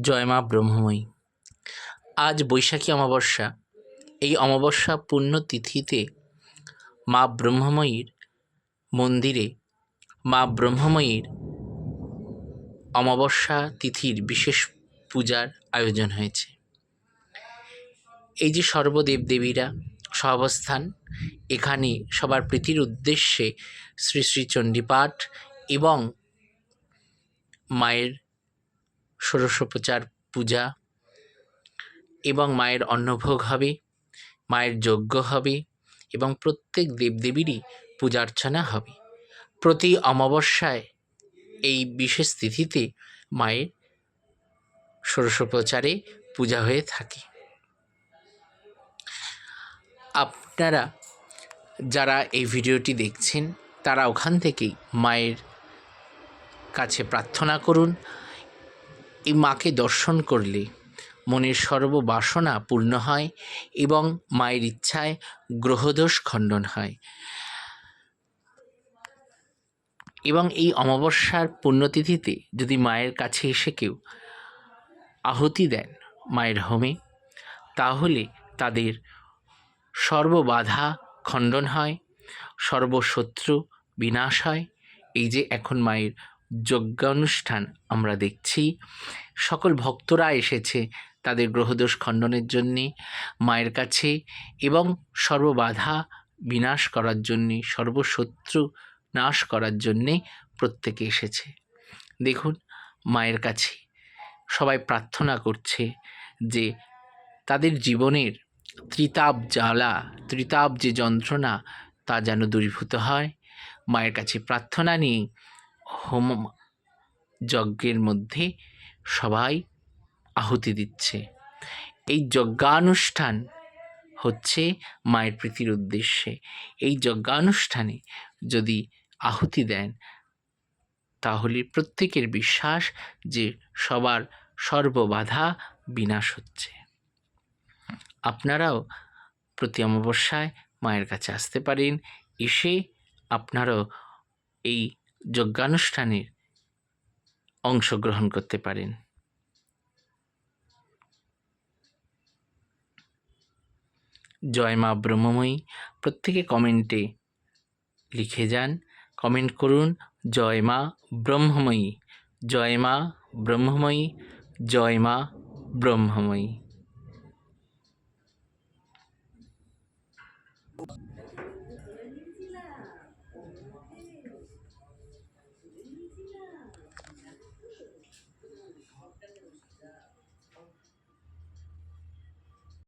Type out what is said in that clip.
জয় মা ব্রহ্মময়ী। আজ বৈশাখী অমাবস্যা। এই অমাবস্যা পুণ্যতিথিতে মা ব্রহ্মময়ীর মন্দিরে মা ব্রহ্মময়ীর অমাবস্যা তিথির বিশেষ পূজার আয়োজন হয়েছে। এই যে সর্বদেব দেবীরা সহাবস্থান, এখানে সবার প্রীতির উদ্দেশ্যে শ্রী শ্রী চণ্ডীপাঠ এবং মায়ের ষোড়শোপচার পূজা এবং মায়ের অন্নভোগ হবে, মায়ের যজ্ঞ হবে এবং প্রত্যেক দেবদেবীরই পূজা অর্চনা হবে। প্রতি অমাবস্যায় এই বিশেষ তিথিতে মায়ের ষোড়শোপচারে পূজা হয়ে থাকে। আপনারা যারা এই ভিডিওটি দেখছেন, তারা ওখান থেকেই মায়ের কাছে প্রার্থনা করুন। এই মাকে দর্শন করলে মনের সর্ববাসনা পূর্ণ হয় এবং মায়ের ইচ্ছায় গ্রহদোষ খণ্ডন হয়। এবং এই অমাবস্যার পুণ্যতিথিতে যদি মায়ের কাছে এসে কেউ আহুতি দেন মায়ের হোমে, তাহলে তাদের সর্ববাধা খণ্ডন হয়, সর্বশত্রু বিনাশ হয়। এই যে এখন মায়ের যজ্ঞানুষ্ঠান আমরা দেখছি। সকল ভক্তরা এসেছে তাদের গ্রহদোষ খণ্ডনের জন্যে, মায়ের কাছে এবং সর্ববাধা বিনাশ করার জন্যে, সর্বশত্রু নাশ করার জন্যে প্রত্যেকে এসেছে। দেখুন, মায়ের কাছে সবাই প্রার্থনা করছে যে তাদের জীবনের ত্রিতাপ জ্বালা, ত্রিতাপ যে যন্ত্রণা তা যেন দূরীভূত হয়। মায়ের কাছে প্রার্থনা নিয়ে হোম যজ্ঞের মধ্যে সবাই আহুতি দিচ্ছে। এই যজ্ঞানুষ্ঠান হচ্ছে মায়ের প্রীতির উদ্দেশ্যে। এই যজ্ঞানুষ্ঠানে যদি আহুতি দেন, তাহলে প্রত্যেকের বিশ্বাস যে সবার সর্ববাধা বিনাশ হচ্ছে। আপনারাও প্রতি অমাবস্যায় মায়ের কাছে আসতে পারেন, এসে আপনারাও এই যজ্ঞানুষ্ঠানের অংশগ্রহণ করতে পারেন। জয় মা ব্রহ্মময়ী, প্রত্যেকে কমেন্টে লিখে যান। কমেন্ট করুন, জয় মা ব্রহ্মময়ী, জয় মা ব্রহ্মময়ী, জয় মা ব্রহ্মময়ী।